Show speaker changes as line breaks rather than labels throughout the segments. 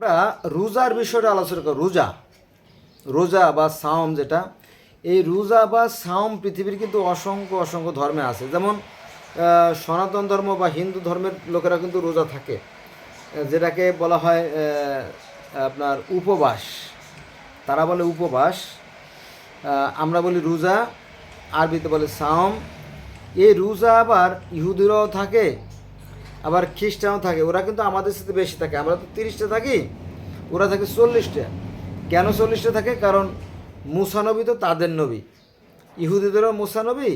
আমরা রোজার বিষয়টা আলোচনা করি রোজা। রোজা বা সাওম যেটা, এই রোজা বা সাওম পৃথিবীর কিন্তু অসংখ্য অসংখ্য ধর্মে আছে। যেমন সনাতন ধর্ম বা হিন্দু ধর্মের লোকেরা কিন্তু রোজা থাকে। যেটাকে বলা হয় আপনার উপবাস। তারা বলে উপবাস। আমরা বলি রোজা, আরবিতে বলে সাওম। এই রোজা আবার ইহুদিরাও থাকে আবার খ্রিস্টানও থাকে, ওরা কিন্তু আমাদের সাথে বেশি থাকে। আমরা তো তিরিশটা থাকি, ওরা থাকে চল্লিশটা। কেন চল্লিশটা থাকে? কারণ মুসানবী তো তাদের নবী। ইহুদিদেরও মুসানবী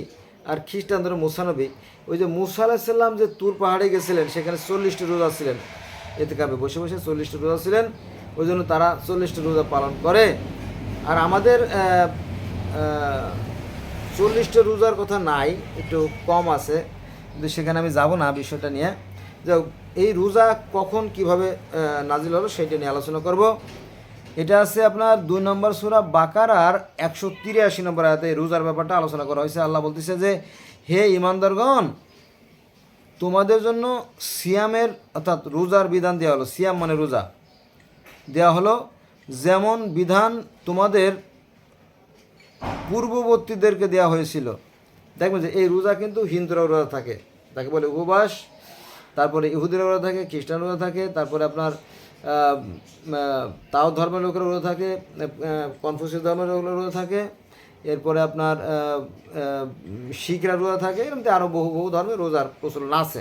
আর খ্রিস্টানদেরও মুসানবী ওই যে মুসা আলাহিসাল্লাম যে তুর পাহাড়ে গেছিলেন, সেখানে চল্লিশটি রোজা ছিলেন। এতে কাবে বসে বসে চল্লিশটি রোজা ছিলেন, ওই জন্য তারা চল্লিশটি রোজা পালন করে। আর আমাদের চল্লিশটা রোজার কথা নাই, একটু কম আছে। কিন্তু সেখানে আমি যাব না বিষয়টা নিয়ে। যে এই রোজা কখন কীভাবে নাজিল হলো সেটা নিয়ে আলোচনা করব। এটা আছে আপনার দুই নম্বর সুরা বাকার আর একশো তিরাশি নম্বর আয়াতে রোজার ব্যাপারটা আলোচনা করা হয়েছে। আল্লাহ বলতেছে যে, হে ইমানদারগণ তোমাদের জন্য সিয়ামের অর্থাৎ রোজার বিধান দেওয়া হলো। সিয়াম মানে রোজা। দেওয়া হলো যেমন বিধান তোমাদের পূর্ববর্তীদেরকে দেওয়া হয়েছিল। দেখবেন যে এই রোজা কিন্তু হিন্দুরা রোজা থাকে। তাকে বলে উপবাস তারপরে ইহুদিরা ওরা থাকে খ্রিস্টান রোজা থাকে, তারপরে আপনার তাও ধর্মের লোকেরা রোজা থাকে কনফুসিয়াস ধর্মের লোকেরা রোজা থাকে, এরপরে আপনার শিখরা রোজা থাকে এরকম আরও বহু বহু ধর্মের রোজার প্রচলন আছে।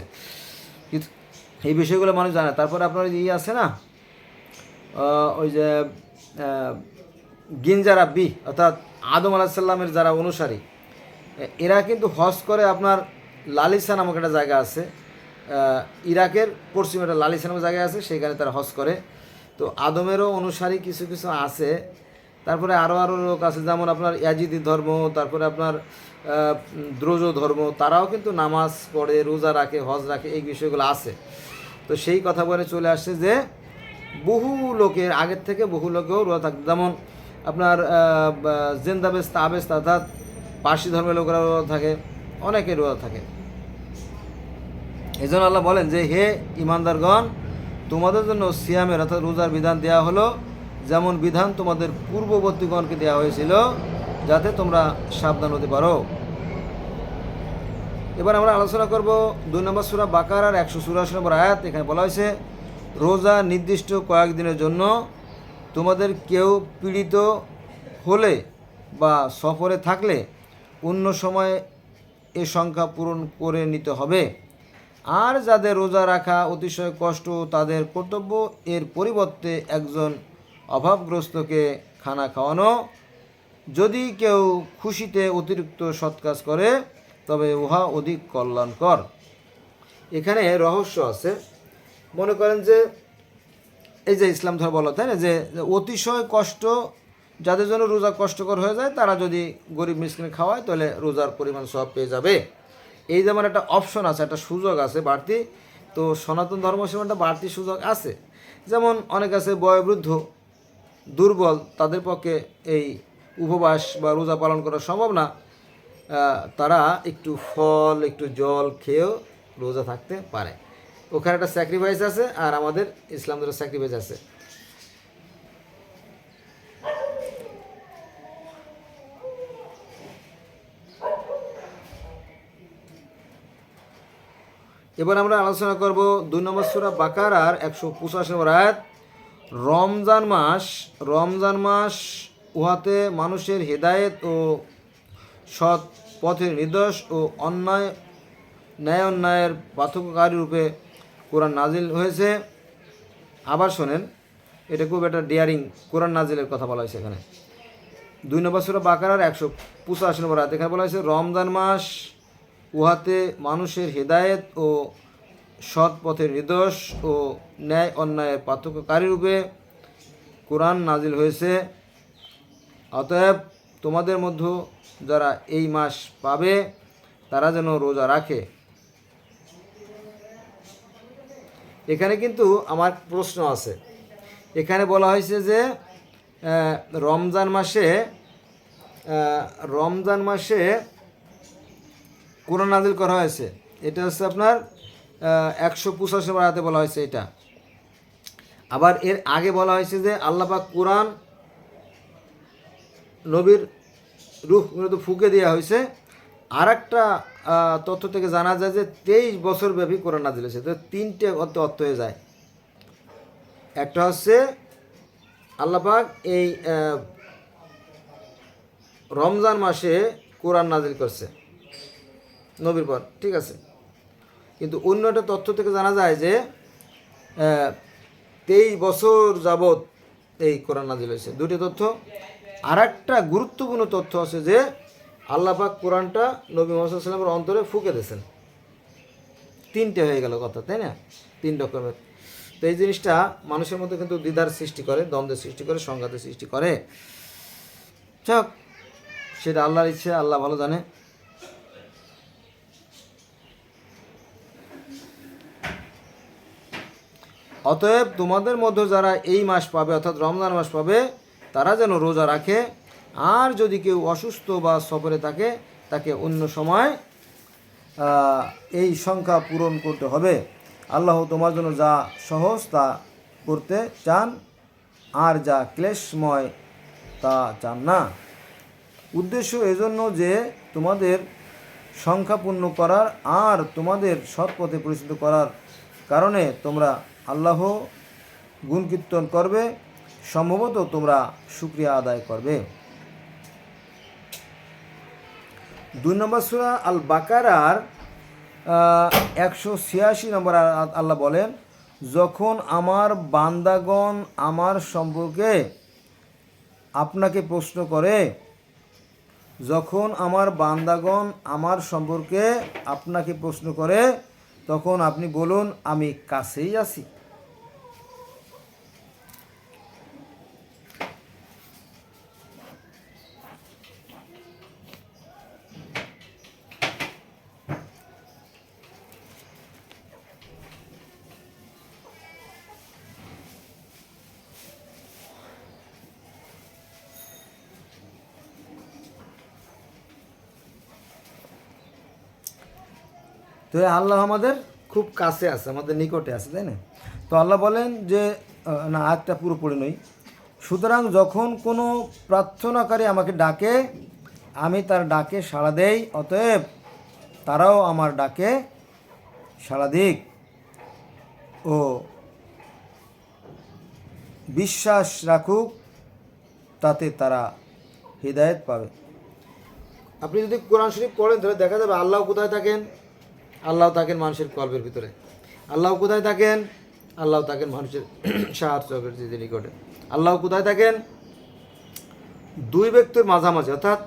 কিন্তু এই বিষয়গুলো মানুষ জানে তারপরে আপনার ওই ইয়ে আছে না ওই যে গিনজারা বি অর্থাৎ আদম আলাহিসাল্লামের যারা অনুসারী এরা কিন্তু হজ করে আপনার লালিসা নামক একটা জায়গা আছে। ইরাকের পশ্চিমে একটা লালিসা নামক জায়গা আছে সেখানে তারা হজ করে। তো আদমেরও অনুসারী কিছু কিছু আছে। তারপরে আরও আরও লোক আছে, যেমন আপনার ইয়াজিদি ধর্ম, তারপরে আপনার দ্রোজ ধর্ম, তারাও কিন্তু নামাজ পড়ে, রোজা রাখে, হজ রাখে, এই বিষয়গুলো আছে। তো সেই কথা বলে চলে আসছে যে, বহু লোকের, আগের থেকে বহু লোকেও রোজা থাকে যেমন আপনার জেন্দাবেস্তা, আবেস্তা, অর্থাৎ পার্সি ধর্মের লোকেরা রোজা থাকে, অনেকে রোজা থাকে। এই জন্য আল্লাহ বলেন যে, হে ইমানদারগণ তোমাদের জন্য সিয়ামের অর্থাৎ রোজার বিধান দেওয়া হলো, যেমন বিধান তোমাদের পূর্ববর্তীগণকে দেওয়া হয়েছিল, যাতে তোমরা সাবধান হতে পারো। এবার আমরা আলোচনা করব দুই নম্বর সুরা বাকার আর একশো চুরাশি নম্বর আয়াত। এখানে বলা হয়েছে, রোজা নির্দিষ্ট কয়েকদিনের জন্য তোমাদের কেউ পীড়িত হলে বা সফরে থাকলে অন্য সময় এ সংখ্যা পূরণ করে নিতে হবে। আর যাদের রোজা রাখা অতিশয় কষ্ট, তাদের কর্তব্য এর পরিবর্তে একজন অভাবগ্রস্তকে খানা খাওয়ানো। যদি কেউ খুশিতে অতিরিক্ত সৎ কাজ করে, তবে উহা অধিক কল্যাণকর। এখানে রহস্য আছে। মনে করেন যে, এই যে ইসলাম ধর্ম বলো তাই না, যে অতিশয় কষ্ট, যাদের জন্য রোজা কষ্টকর হয়ে যায়, তারা যদি গরিব মিসকিনে খাওয়ায়, তাহলে রোজার পরিমাণ সব পেয়ে যাবে। এই যেমন একটা অপশন আছে, একটা সুযোগ আছে বাড়তি, তো সনাতন ধর্ম সেমন একটা বাড়তি সুযোগ আছে। যেমন অনেক আছে বয়োবৃদ্ধ, দুর্বল, তাদের পক্ষে এই উপবাস বা রোজা পালন করা সম্ভব না। তারা একটু ফল, একটু জল খেয়েও রোজা থাকতে পারে। ওখানে একটা স্যাক্রিফাইস আছে আর আমাদের ইসলাম ধর্মের স্যাক্রিফাইস আছে। এবার আমরা আলোচনা করব দুই নম্বর সুরা বাকার আর একশো পঁচাশি নম্বর আয়াত। রমজান মাস রমজান মাস উহাতে মানুষের হেদায়েত ও সৎ পথের নির্দোষ ও অন্যায়, ন্যায় অন্যায়ের পার্থক্যকারী রূপে কোরআন নাজিল হয়েছে। আবার শোনেন, এটা খুব একটা ডিয়ারিং কোরআন নাজিলের কথা বলা হয়েছে এখানে। দুই নম্বর সুরা বাকারার একশো পঁচাশি নম্বর আয়াত এখানে বলা হয়েছে, রমজান মাস উহাতে মানুষের হেদায়েত ও সৎ পথের নির্দোষ ও ন্যায় অন্যায়ের পার্থক্যকারী রূপে কোরআন নাজিল হয়েছে। অতএব তোমাদের মধ্যে যারা এই মাস পাবে, তারা যেন রোজা রাখে। এখানে কিন্তু আমার প্রশ্ন আছে। এখানে বলা হয়েছে যে রমজান মাসে রমজান মাসে কোরআন নাজিল করা হয়েছে। এটা হচ্ছে আপনার একশো পঁচাশি আয়াতে বলা হয়েছে এটা। আবার এর আগে বলা হয়েছে যে আল্লাপাক কোরআন নবীর রুহ মূলত ফুকে দেওয়া হয়েছে। আর একটা তথ্য থেকে জানা যায় যে তেইশ বছর ব্যাপী কোরআন নাজিল হয়েছে। তো তিনটে অর্থ অর্থ হয়ে যায়। একটা হচ্ছে আল্লাপাক এই রমজান মাসে কোরআন নাজিল করছে। নবীর পর, ঠিক আছে? কিন্তু অন্য একটা তথ্য থেকে জানা যায় যে তেইশ বছর যাবৎ এই কোরআন নাজিল হয়েছে। দুটি তথ্য। আর একটা গুরুত্বপূর্ণ তথ্য আছে যে আল্লাপাক কোরআনটা নবী মোহাম্মদ সাল্লামের অন্তরে ফুকে দিয়েছেন। তিনটে হয়ে গেল কথা, তাই না? তিন রকমের। তো এই জিনিসটা মানুষের মধ্যে কিন্তু দ্বিধার সৃষ্টি করে, দ্বন্দ্বের সৃষ্টি করে, সংঘাতের সৃষ্টি করে। যাক, সেটা আল্লাহর ইচ্ছে, আল্লাহ ভালো জানে। অতএব তোমাদের মধ্যে যারা এই মাস পাবে, অর্থাৎ রমজান মাস পাবে, তারা যেন রোজা রাখে। আর যদি কেউ অসুস্থ বা সফরে থাকে, তাকে অন্য সময় এই সংখ্যা পূরণ করতে হবে। আল্লাহ তোমার জন্য যা সহজ তা করতে চান, আর যা ক্লেশময় তা চান না। উদ্দেশ্য এজন্য যে তোমাদের সংখ্যা পূর্ণ করার, আর তোমাদের সৎ পথে পরিচিত করার কারণে তোমরা আল্লাহ গুণ কীর্তন করবে, সম্ভবত তোমরা শুক্রিয়া আদায় করবে। দুই নম্বর সুরা আল বাকারার একশো ছিয়াশি নম্বর আল্লাহ বলেন, যখন আমার বান্দাগণ আমার সম্পর্কে আপনাকে প্রশ্ন করে, যখন আমার বান্দাগণ আমার সম্পর্কে আপনাকে প্রশ্ন করে, তখন আপনি বলুন, আমি কাছেই আছি। তো আল্লাহ আমাদের খুব কাছে আছে, আমাদের নিকটে আছে, তাই না? তো আল্লাহ বলেন যে না আজটা পুরোপুরি নই সুতরাং যখন কোনো প্রার্থনাকারী আমাকে ডাকে, আমি তার ডাকে সাড়া দেই, অতএব তারাও আমার ডাকে সাড়া দিক। ও বিশ্বাস রাখুক, তাতে তারা হৃদায়ত পাবে। আপনি যদি কোরআন শরীফ পড়েন, তাহলে দেখা যাবে আল্লাহ কোথায় থাকেন? আল্লাহ থাকেন মানুষের কল্পের ভিতরে। আল্লাহ কোথায় থাকেন? আল্লাহ থাকেন মানুষের সাহায্য নিকটে। আল্লাহ কোথায় থাকেন? দুই ব্যক্তির মাঝামাঝি। অর্থাৎ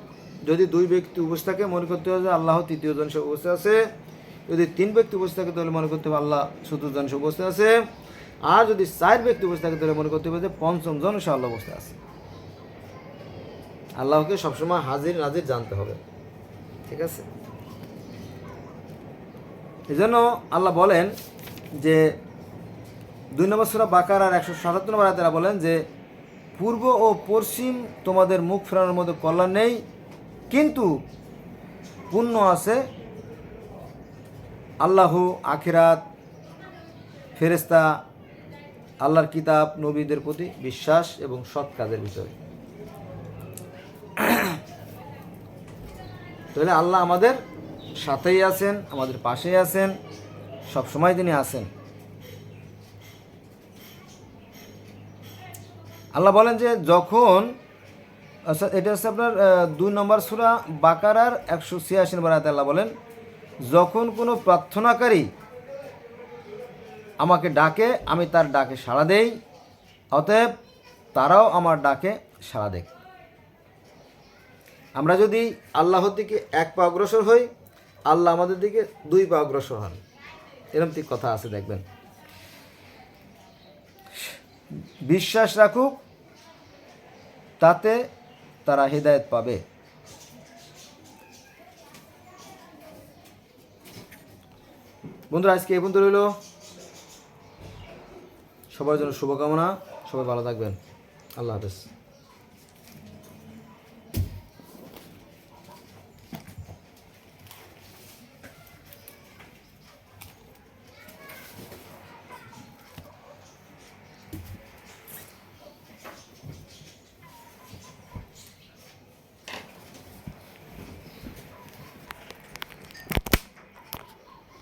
যদি দুই ব্যক্তি উপস্থিত থাকে, মনে করতে হবে আল্লাহ তৃতীয় জন সে উপস্থিত আছে। যদি তিন ব্যক্তি উপস্থিত থাকে, তাহলে মনে করতে হবে আল্লাহ চতুর্থ জন সে উপস্থিত আছে। আর যদি চার ব্যক্তি উপস্থিত থাকে, তাহলে মনে করতে হবে যে পঞ্চম জন সে আল্লাহ উপস্থিত আছে। আল্লাহকে সবসময় হাজির নাজির জানতে হবে। ঠিক আছে? এই জন্য আল্লাহ বলেন যে দুই নম্বর সুরা বাকার আর একশো সাতাত্তর নম্বর তারা বলেন যে, পূর্ব ও পশ্চিম তোমাদের মুখ ফেরানোর মধ্যে কল্যাণ নেই, কিন্তু পুণ্য আছে আল্লাহ, আখিরাত ফেরেস্তা আল্লাহর কিতাব, নবীদের প্রতি বিশ্বাস এবং সৎ কাজের ভিতরে। তাহলে আল্লাহ আমাদের সাথেই আছেন, আমাদের পাশেই আছেন সব সময় তিনি আছেন। আল্লাহ বলেন যে যখন আচ্ছা এটা হচ্ছে আপনার দুই নম্বর সুরা বাকারার একশো ছিয়াশি নম্বর আয়াতে আল্লাহ বলেন, যখন কোনো প্রার্থনাকারী আমাকে ডাকে, আমি তার ডাকে সাড়া দেই, অতএব তারাও আমার ডাকে সাড়া দেয় আমরা যদি আল্লাহর দিকে এক পা অগ্রসর হই আল্লাহ আমাদের দিকে দুই পা অগ্রসর হন। এরকম ঠিক কথা আছে, দেখবেন। বিশ্বাস রাখুক, তাতে তারা হৃদায়ত পাবে। বন্ধুরা, আজকে এই পর্যন্ত রইল। সবার জন্য শুভকামনা। সবাই ভালো থাকবেন। আল্লাহ হাফেজ।